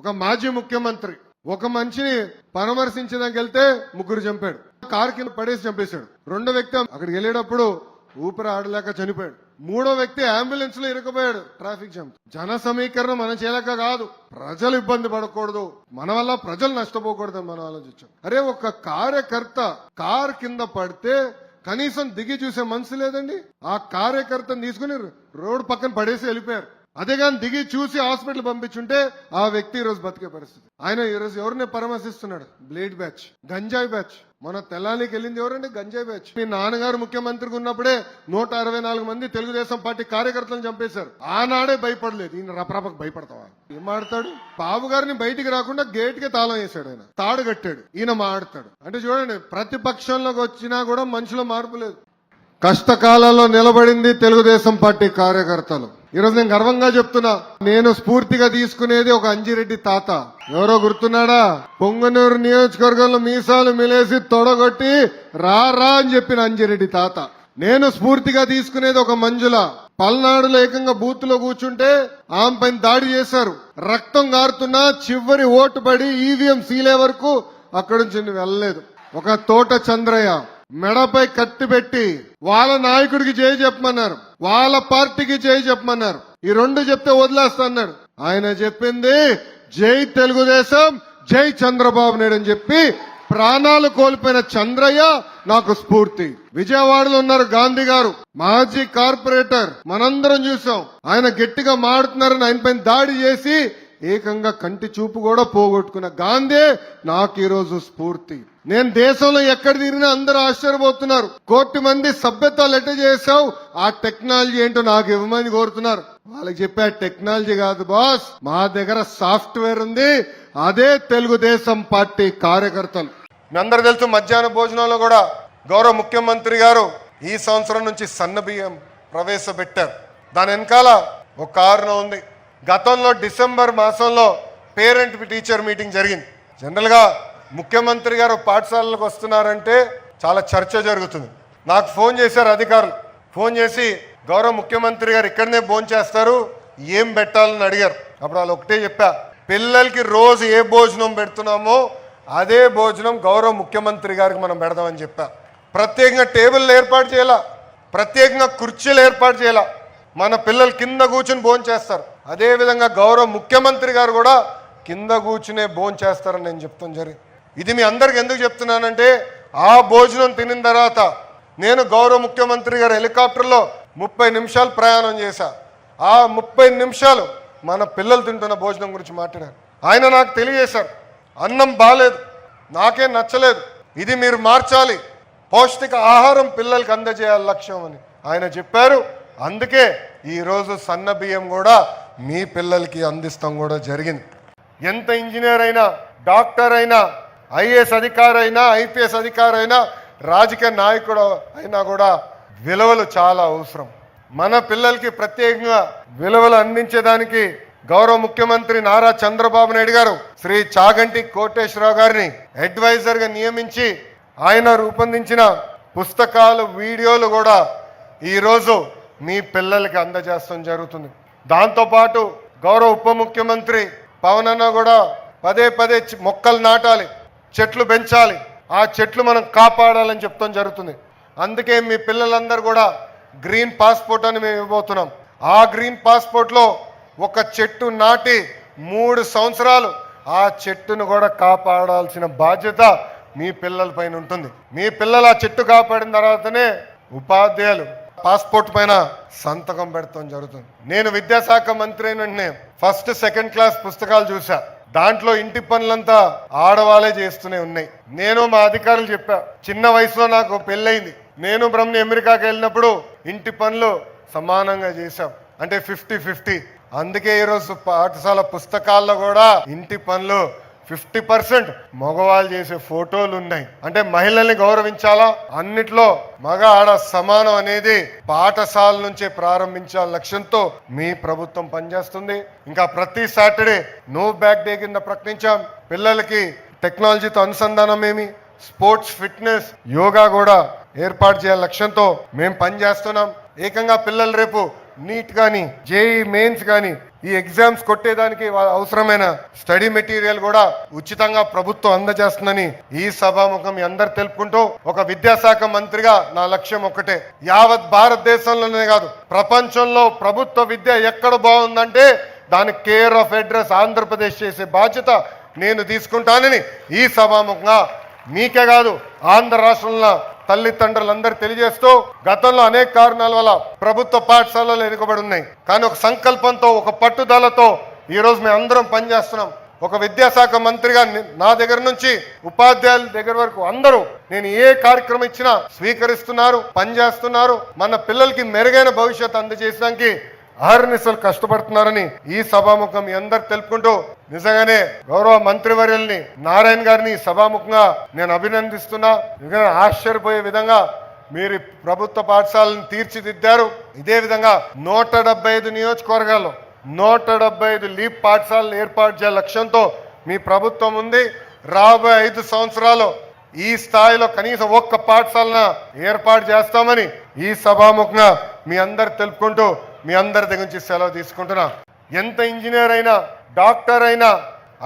ఒక మాజీ ముఖ్యమంత్రి ఒక మనిషిని పరామర్శించడానికి వెళ్తే ముగ్గురు చంపాడు. కారు కింద పడేసి చంపేశాడు. రెండో వ్యక్తి అక్కడికి వెళ్ళేటప్పుడు ఊపిరి ఆడలేక చనిపోయాడు. మూడో వ్యక్తి అంబులెన్స్లో ఇరుకుపోయాడు ట్రాఫిక్ జామ్. జన సమీకరణ మన చేయలేక కాదు. ప్రజలు ఇబ్బంది పడకూడదు. మన వల్ల ప్రజలు నష్టపోకూడదని మనం ఆలోచించాం. అరే ఒక కార్యకర్త కార్ కింద పడితే కనీసం దిగి చూసే మనసు లేదండి? ఆ కార్యకర్తను తీసుకుని రోడ్డు పక్కన పడేసి వెళ్ళిపోయారు. అదే కానీ దిగి చూసి హాస్పిటల్ పంపించుంటే ఆ వ్యక్తి ఈ రోజు బతికే పరిస్థితి. ఆయన ఈ రోజు ఎవరిని పరామర్శిస్తున్నాడు? Blade batch. గంజాయి బ్యాచ్. మన తెల్లానికి వెళ్ళింది ఎవరండి? గంజాయి బ్యాచ్. మీ నాన్నగారు ముఖ్యమంత్రిగా ఉన్నప్పుడే నూట అరవై నాలుగు మంది తెలుగుదేశం పార్టీ కార్యకర్తలను చంపేశారు. ఆనాడే భయపడలేదు. ఈయన రపరపకు భయపడతావా? ఏం మాడతాడు? బాబు గారిని బయటికి రాకుండా గేట్కి తాళం వేశాడు ఆయన. తాడు కట్టాడు. ఈయన మాడతాడు. అంటే చూడండి ప్రతిపక్షంలోకి వచ్చినా కూడా మనుషుల మార్పు లేదు. కష్టకాలంలో నిలబడింది తెలుగుదేశం పార్టీ కార్యకర్తలు. ఈరోజు నేను గర్వంగా చెప్తున్నా. నేను స్ఫూర్తిగా తీసుకునేది ఒక అంజిరెడ్డి తాత. ఎవరో గుర్తున్నాడా? పొంగనూరు నియోజకవర్గంలో మీసాలు మిలేసి తొడగొట్టి రా రా అని చెప్పిన అంజిరెడ్డి తాత. నేను స్ఫూర్తిగా తీసుకునేది ఒక మంజుల. పల్నాడులో ఏకంగా బూత్లో కూర్చుంటే ఆమె పైన దాడి చేశారు. రక్తం గారుతున్నా చివరి ఓటు పడి ఈవీఎం సీలే వరకు అక్కడి నుంచి వెళ్ళలేదు. ఒక తోట చంద్రయ్య. మెడపై కత్తి పెట్టి వాళ్ళ నాయకుడికి చేయి చెప్పమన్నారు. వాళ్ళ పార్టీకి చేయి చెప్పమన్నారు. ఈ రెండు చెప్తే వదిలేస్తాడు ఆయన చెప్పింది జై తెలుగుదేశం జై చంద్రబాబు నాయుడు అని చెప్పి ప్రాణాలు కోల్పోయిన చంద్రయ్య నాకు స్ఫూర్తి. విజయవాడలో ఉన్నారు గాంధీ గారు. మాజీ కార్పొరేటర్. మనందరం చూసాం. ఆయన గట్టిగా మాడుతున్నారని ఆయనపైన దాడి చేసి ఏకంగా కంటి చూపు కూడా పోగొట్టుకున్న గాంధీ నాకు ఈరోజు స్ఫూర్తి. నేను దేశంలో ఎక్కడ తిరిగినా అందరూ ఆశ్చర్యపోతున్నారు. కోటి మంది సభ్యత లెటర్ చేసావు ఆ టెక్నాలజీ ఏంటో నాకు ఇవ్వమని కోరుతున్నారు. వాళ్ళకి చెప్పే టెక్నాలజీ కాదు బాస్ మా దగ్గర సాఫ్ట్వేర్ ఉంది అదే తెలుగుదేశం పార్టీ కార్యకర్తలు. మీ అందరు తెలుసు మధ్యాహ్న భోజనంలో కూడా గౌరవ ముఖ్యమంత్రి గారు ఈ సంవత్సరం నుంచి సన్న బియ్యం ప్రవేశపెట్టారు. దాని వెనకాల ఒక కారణం ఉంది. గతంలో డిసెంబర్ మాసంలో పేరెంట్ టీచర్ మీటింగ్ జరిగింది. జనరల్గా ముఖ్యమంత్రి గారు పాఠశాలలకు వస్తున్నారంటే చాలా చర్చ జరుగుతుంది. నాకు ఫోన్ చేశారు అధికారులు. ఫోన్ చేసి గౌరవ ముఖ్యమంత్రి గారు ఇక్కడనే భోజనం చేస్తారు ఏం పెట్టాలని అడిగారు. అప్పుడు వాళ్ళు ఒకటే చెప్పా పిల్లలకి రోజు ఏ భోజనం పెడుతున్నామో అదే భోజనం గౌరవ ముఖ్యమంత్రి గారికి మనం పెడదామని చెప్పా. ప్రత్యేకంగా టేబుల్ ఏర్పాటు చేయాల? ప్రత్యేకంగా కుర్చీలు ఏర్పాటు చేయాల? మన పిల్లలు కింద కూర్చుని భోజనం చేస్తారు. అదేవిధంగా గౌరవ ముఖ్యమంత్రి గారు కూడా కింద కూర్చునే భోజనం చేస్తారని నేను చెప్తాను జరి. ఇది మీ అందరికి ఎందుకు చెప్తున్నానంటే ఆ భోజనం తినిన తర్వాత నేను గౌరవ ముఖ్యమంత్రి గారు హెలికాప్టర్లో ముప్పై నిమిషాలు ప్రయాణం చేశా. ఆ ముప్పై నిమిషాలు మన పిల్లలు తింటున్న భోజనం గురించి మాట్లాడారు. ఆయన నాకు తెలియజేశారు. అన్నం బాగాలేదు నాకేం నచ్చలేదు. ఇది మీరు మార్చాలి. పౌష్టిక ఆహారం పిల్లలకి అందజేయాలి లక్ష్యం అని ఆయన చెప్పారు. అందుకే ఈరోజు సన్న బియ్యం కూడా మీ పిల్లలకి అందిస్తాం కూడా జరిగింది. ఎంత ఇంజనీర్ అయినా డాక్టర్ అయినా ఐఏఎస్ అధికారి అయినా ఐపీఎస్ అధికారి అయినా రాజకీయ నాయకుడు అయినా కూడా విలువలు చాలా అవసరం. మన పిల్లలకి ప్రత్యేకంగా విలువలు అందించేదానికి గౌరవ ముఖ్యమంత్రి నారా చంద్రబాబు నాయుడు గారు శ్రీ చాగంటి కోటేశ్వరరావు గారిని అడ్వైజర్గా నియమించి ఆయన రూపొందించిన పుస్తకాలు వీడియోలు కూడా ఈరోజు మీ పిల్లలకి అందజేస్తాం జరుగుతుంది. దాంతోపాటు గౌరవ ఉప ముఖ్యమంత్రి పవన్ అన్న కూడా పదే పదే మొక్కలు నాటాలి చెట్లు పెంచాలి ఆ చెట్లు మనం కాపాడాలని చెప్తాం జరుగుతుంది. అందుకే మీ పిల్లలందరూ కూడా గ్రీన్ పాస్పోర్ట్ అని మేము ఇవ్వబోతున్నాం. ఆ గ్రీన్ పాస్పోర్ట్లో ఒక చెట్టు నాటి మూడు సంవత్సరాలు ఆ చెట్టును కూడా కాపాడాల్సిన బాధ్యత మీ పిల్లల పైన ఉంటుంది. మీ పిల్లలు ఆ చెట్టు కాపాడిన తర్వాతనే ఉపాధ్యాయులు పాస్పోర్ట్ పైన సంతకం పెడతాం జరుగుతుంది. నేను విద్యాశాఖ మంత్రి అయిన వెంటనే ఫస్ట్ సెకండ్ క్లాస్ పుస్తకాలు చూసా. దాంట్లో ఇంటి పనులంతా ఆడవాళ్ళే చేస్తూనే ఉన్నాయి. నేను మా అధికారులు చెప్పా చిన్న వయసులో నాకు పెళ్ళయింది. నేను బ్రహ్మ అమెరికాకి వెళ్ళినప్పుడు ఇంటి పనులు సమానంగా చేశాం. అంటే ఫిఫ్టీ ఫిఫ్టీ. అందుకే ఈరోజు పాఠశాల పుస్తకాల్లో కూడా ఇంటి పనులు ఫిఫ్టీ పర్సెంట్ మగవాళ్ళు చేసే ఫోటోలు ఉన్నాయి. అంటే మహిళల్ని గౌరవించాలా? అన్నిట్లో మగ ఆడ సమానం అనేది పాఠశాల నుంచే ప్రారంభించాల లక్ష్యంతో మీ ప్రభుత్వం పనిచేస్తుంది. ఇంకా ప్రతి సాటర్డే నో బ్యాక్ డే కింద ప్రకటించాం. పిల్లలకి టెక్నాలజీతో అనుసంధానం ఏమి? స్పోర్ట్స్ ఫిట్నెస్ యోగా కూడా ఏర్పాటు చేయాల లక్ష్యంతో మేము పనిచేస్తున్నాం. ఏకంగా పిల్లలు రేపు నీట్ కానీ జేఈ మెయిన్స్ కానీ ఈ ఎగ్జామ్స్ కొట్టేదానికి అవసరమైన స్టడీ మెటీరియల్ కూడా ఉచితంగా ప్రభుత్వం అందజేస్తుందని ఈ సభాముఖం అందరు తెలుపుకుంటూ ఒక విద్యాశాఖ మంత్రిగా నా లక్ష్యం ఒక్కటే. యావత్ భారతదేశంలోనే కాదు ప్రపంచంలో ప్రభుత్వ విద్య ఎక్కడ బాగుందంటే దానికి కేర్ ఆఫ్ అడ్రస్ ఆంధ్రప్రదేశ్ చేసే బాధ్యత నేను తీసుకుంటానని ఈ సభాముఖంగా మీకే కాదు ఆంధ్ర రాష్ట్రంలో తల్లిదండ్రులందరూ తెలియజేస్తూ గతంలో అనేక కారణాల వల్ల ప్రభుత్వ పాఠశాలలు ఎన్నుకబడి ఉన్నాయి కానీ ఒక సంకల్పంతో ఒక పట్టుదలతో ఈరోజు మేము అందరం పనిచేస్తున్నాం. ఒక విద్యాశాఖ మంత్రిగా నా దగ్గర నుంచి ఉపాధ్యాయుల దగ్గర వరకు అందరూ నేను ఏ కార్యక్రమం ఇచ్చినా స్వీకరిస్తున్నారు పనిచేస్తున్నారు. మన పిల్లలకి మెరుగైన భవిష్యత్తు అందజేయడానికి అహర్నిశలు కష్టపడుతున్నారని ఈ సభాముఖం మీ అందరు తెలుపుకుంటూ నిజంగానే గౌరవ మంత్రివర్యుల్ని నారాయణ గారిని సభాముఖంగా నేను అభినందిస్తున్నా. నిజంగా ఆశ్చర్యపోయే విధంగా మీరు ప్రభుత్వ పాఠశాలను తీర్చిదిద్దారు. ఇదే విధంగా నూట డెబ్బై ఐదు నియోజకవర్గాల్లో నూట డెబ్బై ఐదు లీప్ పాఠశాలను ఏర్పాటు చేయాల లక్ష్యంతో మీ ప్రభుత్వం ఉంది. రాబోయే ఐదు సంవత్సరాలు ఈ స్థాయిలో కనీసం ఒక్క పాఠశాలన ఏర్పాటు చేస్తామని ఈ సభాముఖంగా మీ అందరు తెలుపుకుంటూ మీ అందరి దగ్గర నుంచి సెలవు తీసుకుంటున్నా. ఎంత ఇంజనీర్ అయినా డాక్టర్ అయినా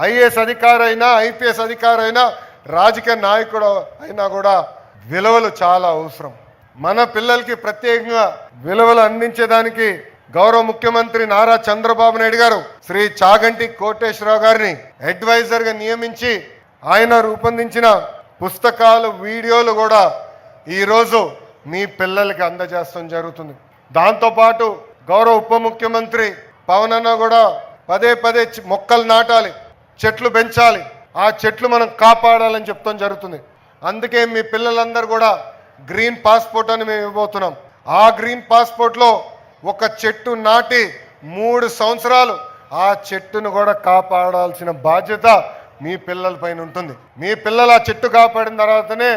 ఐఏఎస్ అధికారి అయినా ఐపీఎస్ అధికారి అయినా రాజకీయ నాయకుడు అయినా కూడా విలువలు చాలా అవసరం. మన పిల్లలకి ప్రత్యేకంగా విలువలు అందించేదానికి గౌరవ ముఖ్యమంత్రి నారా చంద్రబాబు నాయుడు గారు శ్రీ చాగంటి కోటేశ్వరరావు గారిని అడ్వైజర్గా నియమించి ఆయన రూపొందించిన పుస్తకాలు వీడియోలు కూడా ఈరోజు మీ పిల్లలకి అందజేస్తాం జరుగుతుంది. దాంతోపాటు గౌరవ ఉప ముఖ్యమంత్రి పవన్ అన్న కూడా పదే పదే మొక్కలు నాటాలి చెట్లు పెంచాలి. ఆ చెట్లు మనం కాపాడాలని చెప్తాం జరుగుతుంది. అందుకే మీ పిల్లలందరూ కూడా గ్రీన్ పాస్పోర్ట్ అని మేము ఇవ్వబోతున్నాం. ఆ గ్రీన్ పాస్పోర్ట్లో ఒక చెట్టు నాటి మూడు సంవత్సరాలు ఆ చెట్టును కూడా కాపాడాల్సిన బాధ్యత మీ పిల్లల పైన ఉంటుంది. మీ పిల్లలు ఆ చెట్టు కాపాడిన తర్వాతనే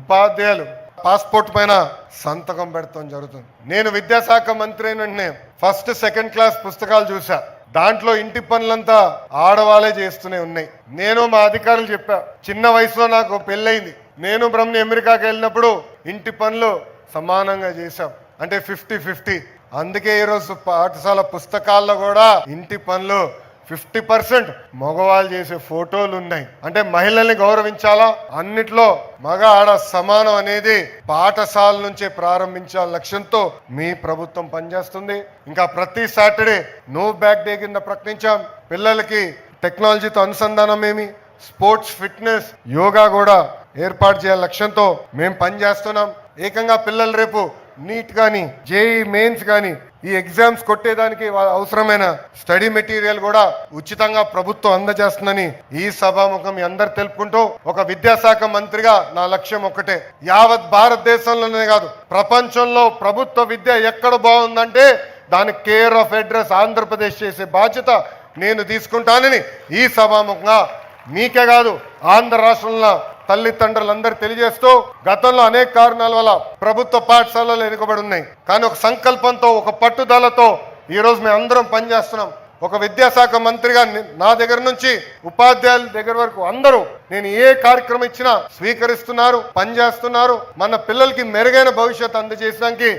ఉపాధ్యాయులు పాస్పోర్ట్ పైన సంతకం పెడతాం జరుగుతుంది. నేను విద్యాశాఖ మంత్రి అయిన వెంటనే ఫస్ట్ సెకండ్ క్లాస్ పుస్తకాలు చూసా. దాంట్లో ఇంటి పనులంతా ఆడవాళ్ళే చేస్తూనే ఉన్నాయి. నేను మా అధికారులు చెప్పా చిన్న వయసులో నాకు పెళ్ళయింది. నేను బ్రహ్మని అమెరికాకి వెళ్ళినప్పుడు ఇంటి పనులు సమానంగా చేశాం. అంటే ఫిఫ్టీ ఫిఫ్టీ. అందుకే ఈరోజు పాఠశాల పుస్తకాల్లో కూడా ఇంటి పనులు ఫిఫ్టీ పర్సెంట్ మగవాళ్ళు చేసే ఫోటోలు ఉన్నాయి. అంటే మహిళల్ని గౌరవించాలా? అన్నిట్లో మగ ఆడ సమానం అనేది పాఠశాల నుంచే ప్రారంభించాల లక్ష్యంతో మీ ప్రభుత్వం పనిచేస్తుంది. ఇంకా ప్రతి సాటర్డే నో బ్యాక్ డే కింద ప్రకటించాం. పిల్లలకి టెక్నాలజీతో అనుసంధానం ఏమి? స్పోర్ట్స్ ఫిట్నెస్ యోగా కూడా ఏర్పాటు చేయాల లక్ష్యంతో మేము పనిచేస్తున్నాం. ఏకంగా పిల్లలు రేపు నీట్ కానీ జేఈ మెయిన్స్ కానీ ఈ ఎగ్జామ్స్ కొట్టేదానికి అవసరమైన స్టడీ మెటీరియల్ కూడా ఉచితంగా ప్రభుత్వం అందజేస్తుందని ఈ సభాముఖం అందరు తెలుపుకుంటూ ఒక విద్యాశాఖ మంత్రిగా నా లక్ష్యం ఒక్కటే. యావత్ భారతదేశంలోనే కాదు ప్రపంచంలో ప్రభుత్వ విద్య ఎక్కడ బాగుందంటే దానికి కేర్ ఆఫ్ అడ్రస్ ఆంధ్రప్రదేశ్ చేసే బాధ్యత నేను తీసుకుంటానని ఈ సభాముఖంగా మీకే కాదు ఆంధ్ర రాష్ట్రంలో తల్లిదండ్రులందరూ తెలియజేస్తూ గతంలో అనేక కారణాల వల్ల ప్రభుత్వ పాఠశాలలు ఎన్నుకబడి ఉన్నాయి కానీ ఒక సంకల్పంతో ఒక పట్టుదలతో ఈరోజు మేము అందరం పనిచేస్తున్నాం. ఒక విద్యాశాఖ మంత్రిగా నా దగ్గర నుంచి ఉపాధ్యాయుల దగ్గర వరకు అందరూ నేను ఏ కార్యక్రమం ఇచ్చినా స్వీకరిస్తున్నారు పనిచేస్తున్నారు. మన పిల్లలకి మెరుగైన భవిష్యత్తు అందజేయడానికి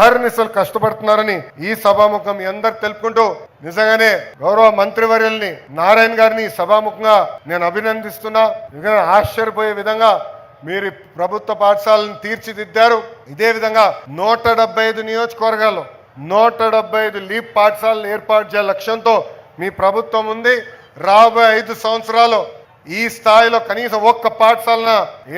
అహర్నిశలు కష్టపడుతున్నారని ఈ సభాముఖం మీ అందరు తెలుపుకుంటూ నిజంగానే గౌరవ మంత్రివర్యుల్ని నారాయణ గారిని సభాముఖంగా నేను అభినందిస్తున్నా. నిజంగా ఆశ్చర్యపోయే విధంగా మీరు ప్రభుత్వ పాఠశాలను తీర్చిదిద్దారు. ఇదే విధంగా నూట డెబ్బై ఐదు నియోజకవర్గాల్లో నూట డెబ్బై ఐదు లీప్ పాఠశాలను ఏర్పాటు చేయాల లక్ష్యంతో మీ ప్రభుత్వం ఉంది. రాబోయే ఐదు సంవత్సరాలు ఈ స్థాయిలో కనీసం ఒక్క పాఠశాలన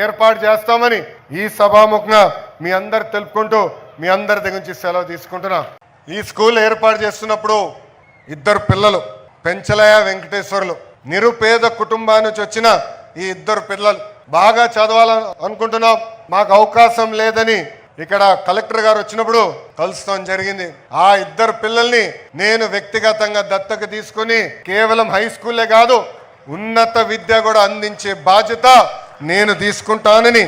ఏర్పాటు చేస్తామని ఈ సభాముఖంగా మీ అందరు తెలుపుకుంటూ మీ అందరి దగ్గర నుంచి సెలవు తీసుకుంటున్నా. ఈ స్కూల్ ఏర్పాటు చేస్తున్నప్పుడు ఇద్దరు పిల్లలు పెంచలయ వెంకటేశ్వర్లు నిరుపేద కుటుంబా నుంచి వచ్చిన ఈ ఇద్దరు పిల్లలు బాగా చదవాలని అనుకుంటున్నాం. మాకు అవకాశం లేదని ఇక్కడ కలెక్టర్ గారు వచ్చినప్పుడు కలుస్తాం జరిగింది. ఆ ఇద్దరు పిల్లల్ని నేను వ్యక్తిగతంగా దత్తక తీసుకుని కేవలం హై స్కూలే కాదు ఉన్నత విద్య కూడా అందించే బాధ్యత నేను తీసుకుంటానని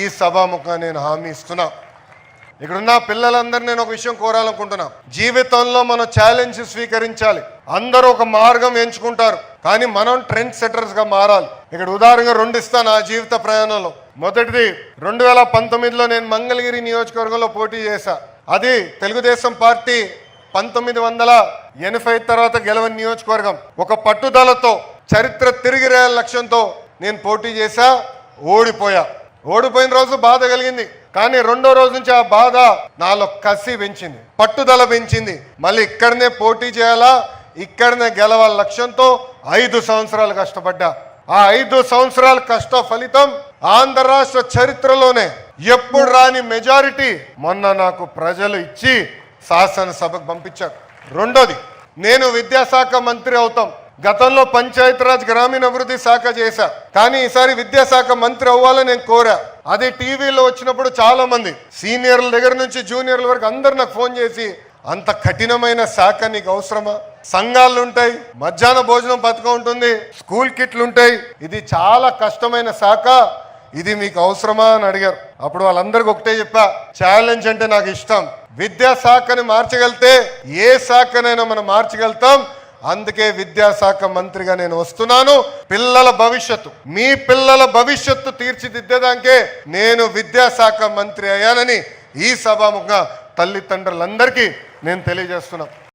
ఈ సభాముఖంగా నేను హామీ ఇస్తున్నా. ఇక్కడున్న పిల్లలందరూ నేను ఒక విషయం కోరాలనుకుంటున్నా. జీవితంలో మనం ఛాలెంజ్ స్వీకరించాలి. అందరూ ఒక మార్గం ఎంచుకుంటారు. కానీ మనం ట్రెండ్ సెటర్స్గా మారాలి. ఇక్కడ ఉదాహరణగా రెండు ఇస్తాను నా జీవిత ప్రయాణంలో. మొదటిది రెండు వేల పంతొమ్మిదిలో నేను మంగళగిరి నియోజకవర్గంలో పోటీ చేశా. అది తెలుగుదేశం పార్టీ పంతొమ్మిది వందల ఎనభై తర్వాత గెలవని నియోజకవర్గం. ఒక పట్టుదలతో చరిత్ర తిరిగి రాయాల లక్ష్యంతో నేను పోటీ చేశా ఓడిపోయా. ఓడిపోయిన రోజు బాధ కలిగింది. కానీ రెండో రోజు నుంచి ఆ బాధ నాలో కసి పెంచింది పట్టుదల పెంచింది. మళ్ళీ ఇక్కడనే పోటీ చేయాలా? ఇక్కడనే గెలవాల లక్ష్యంతో ఐదు సంవత్సరాలు కష్టపడ్డా. ఆ ఐదు సంవత్సరాల కష్ట ఫలితం ఆంధ్ర రాష్ట్ర చరిత్రలోనే. ఎప్పుడు రాని మెజారిటీ మొన్న నాకు ప్రజలు ఇచ్చి శాసనసభకు పంపించారు. రెండోది నేను విద్యాశాఖ మంత్రి అవుతాం. గతంలో పంచాయతీరాజ్ గ్రామీణాభివృద్ధి శాఖ చేశా. కానీ ఈసారి విద్యాశాఖ మంత్రి అవ్వాలని నేను కోరా. అది టీవీలో వచ్చినప్పుడు చాలా మంది సీనియర్ల దగ్గర నుంచి జూనియర్ల వరకు అందరు నాకు ఫోన్ చేసి అంత కఠినమైన శాఖ నీకు అవసరమా? సంఘాలు ఉంటాయి మధ్యాహ్న భోజనం పథకం ఉంటుంది స్కూల్ కిట్లు ఉంటాయి. ఇది చాలా కష్టమైన శాఖ ఇది మీకు అవసరమా? అని అడిగారు. అప్పుడు వాళ్ళందరికీ ఒకటే చెప్పా ఛాలెంజ్ అంటే నాకు ఇష్టం. విద్యాశాఖని మార్చగలితే ఏ శాఖనైనా మనం మార్చగలుగుతాం. అందుకే విద్యాశాఖ మంత్రిగా నేను వస్తున్నాను. పిల్లల భవిష్యత్తు. మీ పిల్లల భవిష్యత్తు తీర్చిదిద్దేదానికే నేను విద్యాశాఖ మంత్రి అయ్యానని ఈ సభాముఖంగా తల్లిదండ్రులందరికీ నేను తెలియజేస్తున్నాను.